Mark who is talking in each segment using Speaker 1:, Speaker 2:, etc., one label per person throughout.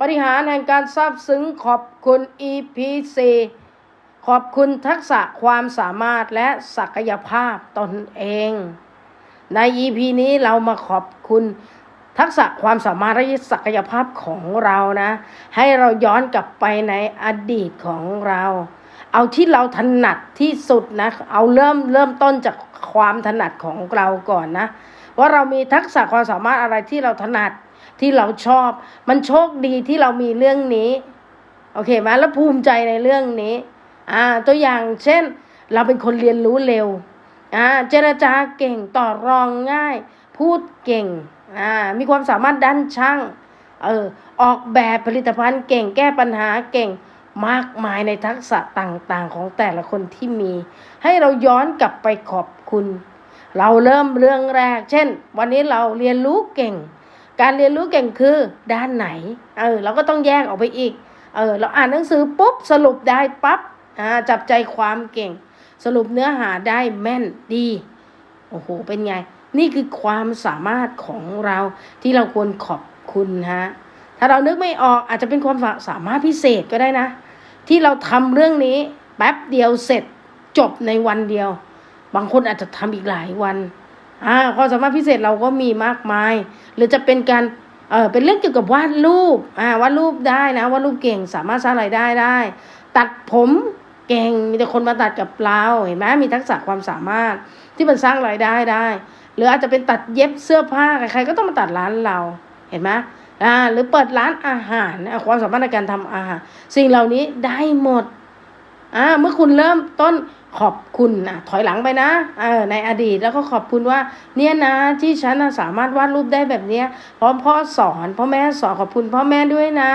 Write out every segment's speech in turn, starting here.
Speaker 1: ปฏิหารแห่งการซาบซึ้งขอบคุณ EPC ขอบคุณทักษะความสามารถและศักยภาพตนเอง ใน EP นี้เรามาขอบคุณทักษะความสามารถและศักยภาพของเรานะ ให้เราย้อนกลับไปในอดีตของเรา เอาที่เราถนัดที่สุดนะ เอาเริ่มเริ่มต้นจากความถนัดของเราก่อนนะ ว่าเรามีทักษะความสามารถอะไรที่เราถนัดที่เราชอบ มันโชคดีที่เรามีเรื่องนี้โอเคไหมแล้วภูมิใจในเรื่องนี้อ่าตัวอย่างเช่น เราเป็นคนเรียนรู้เร็วอ่าเจรจาเก่งต่อรองง่าย พูดเก่งอ่ามีความสามารถด้านช่างเออออกแบบผลิตภัณฑ์เก่งแก้ปัญหาเก่งมากมายในทักษะต่างๆ ของแต่ละคนที่มี ให้เราย้อนกลับไปขอบคุณ เราเริ่มเรื่องแรก เช่น วันนี้เราเรียนรู้เก่ง การเรียนรู้เก่งคือด้านไหน เออ เราก็ต้องแยกออกไปอีก เออ เราอ่านหนังสือปุ๊บสรุปได้ปั๊บ อ่า จับใจความเก่ง สรุปเนื้อหาได้แม่นดี โอ้โห เป็นไง นี่คือความสามารถของเราที่เราควรขอบคุณฮะ ถ้าเรานึกไม่ออกอาจจะเป็นความสามารถพิเศษก็ได้นะ ที่เราทำเรื่องนี้แป๊บเดียวเสร็จจบในวันเดียว บางคนอาจจะทำอีกหลายวันอ่าความสามารถพิเศษเราก็มีมากมาย หรือจะเป็นการเออเป็นเรื่องเกี่ยวกับวาดรูปอ่าวาดรูปได้นะวาดรูปเก่งสามารถสร้างรายได้ได้ ตัดผมเก่งมีแต่คนมาตัดกับเราเห็นไหมมีทักษะความสามารถที่มันสร้างรายได้ได้ หรืออาจจะเป็นตัดเย็บเสื้อผ้าใครๆก็ต้องมาตัดร้านเราเห็นไหมอ่าหรือเปิดร้านอาหารความสามารถในการทำอาหาร สิ่งเหล่านี้ได้หมด อ่าเมื่อคุณเริ่มต้นขอบคุณนะถอยหลังไปนะเออในอดีตแล้วก็ขอบคุณว่า เนี่ยนะที่ฉันนะสามารถวาดรูปได้แบบเนี้ยเพราะพ่อสอนพ่อแม่สอนขอบคุณพ่อแม่ด้วยนะ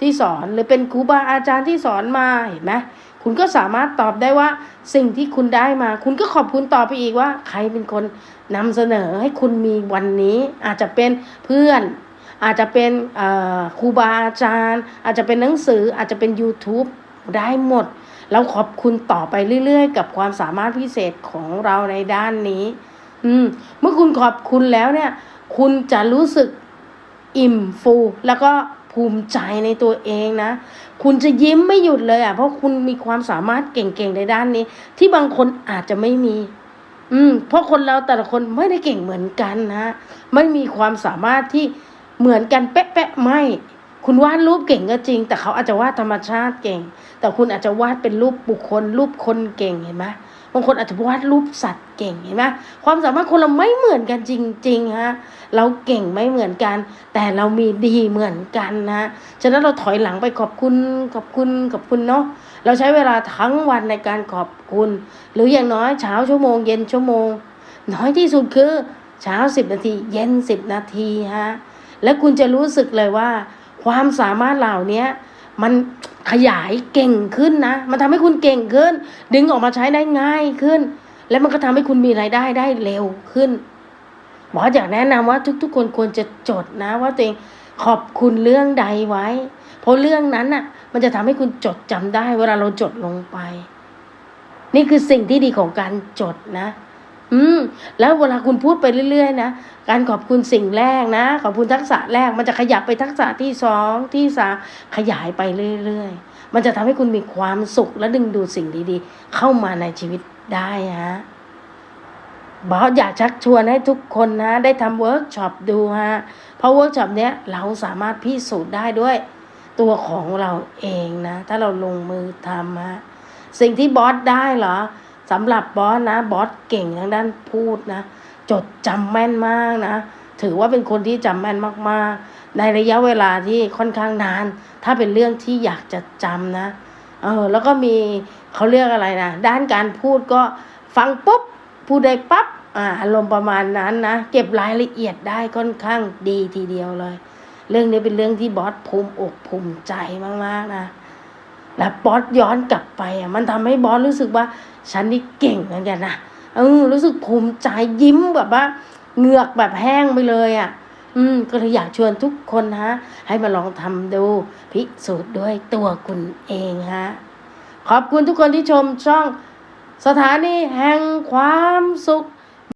Speaker 1: ที่สอนหรือเป็นครูบาอาจารย์ที่สอนมาเห็นไหมคุณก็สามารถตอบได้ว่าสิ่งที่คุณได้มา คุณก็ขอบคุณต่อไปอีกว่า ใครเป็นคนนำเสนอให้คุณมีวันนี้อาจจะเป็นเพื่อนอาจจะเป็นเอ่อครูบาอาจารย์ อาจจะเป็นหนังสืออาจจะเป็น YouTube ได้หมด เราขอบคุณต่อไปเรื่อยๆ กับความสามารถพิเศษของเราในด้านนี้ อืม เมื่อคุณขอบคุณแล้วเนี่ย คุณจะรู้สึกอิ่มฟู แล้วก็ภูมิใจในตัวเองนะ คุณจะยิ้มไม่หยุดเลยอะ เพราะคุณมีความสามารถเก่งๆในด้านนี้ ที่บางคนอาจจะไม่มี อืม เพราะคนเราแต่ละคนไม่ได้เก่งเหมือนกันนะ ไม่มีความสามารถที่เหมือนกันเป๊ะๆไม่ คุณวาดรูปเก่งก็จริง แต่เขาอาจจะวาดธรรมชาติเก่ง แต่คุณอาจจะวาดเป็นรูปบุคคล รูปคนเก่งเห็นไหมบางคนอาจจะวาดรูปสัตว์เก่งเห็นไหมความสามารถคนเราไม่เหมือนกันจริงๆฮะเราเก่งไม่เหมือนกัน แต่เรามีดีเหมือนกันนะฉะนั้นเราถอยหลังไปขอบคุณขอบคุณขอบคุณเนาะเราใช้เวลาทั้งวันในการขอบคุณ หรืออย่างน้อยเช้าชั่วโมงเย็นชั่วโมง น้อยที่สุดคือเช้าสิบนาที เย็นสิบนาทีฮะแล้วคุณจะรู้สึกเลยว่า ความสามารถเหล่านี้มันขยายเก่งขึ้นนะ มันทำให้คุณเก่งขึ้น ดึงออกมาใช้ได้ง่ายขึ้น และมันก็ทำให้คุณมีรายได้ได้เร็วขึ้นหมออยากแนะนำว่าทุกๆ คนควรจะจดนะ ว่าตัวเองขอบคุณเรื่องใดไว้ เพราะเรื่องนั้นน่ะ มันจะทำให้คุณจดจำได้ เวลาเราจดลงไป นี่คือสิ่งที่ดีของการจดนะ อืม แล้วเวลาคุณพูดไปเรื่อยๆนะ การขอบคุณสิ่งแรกนะ ขอบคุณทักษะแรก มันจะขยับไปทักษะที่สองที่สามขยายไปเรื่อยๆ มันจะทำให้คุณมีความสุขและดึงดูดสิ่งดีๆ เข้ามาในชีวิตได้ฮะบอสอยากชักชวนให้ทุกคนนะ ได้ทำเวิร์กช็อปดูฮะ เพราะเวิร์กช็อปเนี้ยเราสามารถพิสูจน์ได้ด้วย ตัวของเราเองนะ ถ้าเราลงมือทำฮะ สิ่งที่บอสได้เหรอ สำหรับบอสนะบอสเก่งทางด้านพูดนะ จดจำแม่นมากนะ ถือว่าเป็นคนที่จำแม่นมากๆ ในระยะเวลาที่ค่อนข้างนาน ถ้าเป็นเรื่องที่อยากจะจำนะเออแล้วก็มีเขาเรียกอะไรนะด้านการพูดก็ฟังปุ๊บพูดได้ปั๊บอ่าอารมณ์ประมาณนั้นนะเก็บรายละเอียดได้ค่อนข้างดีทีเดียวเลย เรื่องนี้เป็นเรื่องที่บอสภูมิอกภูมิใจมากๆนะ แล้วบอสย้อนกลับไปอะมันทำให้บอสรู้สึกว่า ฉันนี่เก่งเหมือนกันนะเออรู้สึกภูมิใจยิ้มแบบว่าเหงือกแบบแห้งไปเลยอะ อืม ก็เลยอยากชวนทุกคนฮะ ให้มาลองทำดู พิสูจน์ด้วยตัวคุณเองฮะ ขอบคุณทุกคนที่ชมช่องสถานีแห่งความสุข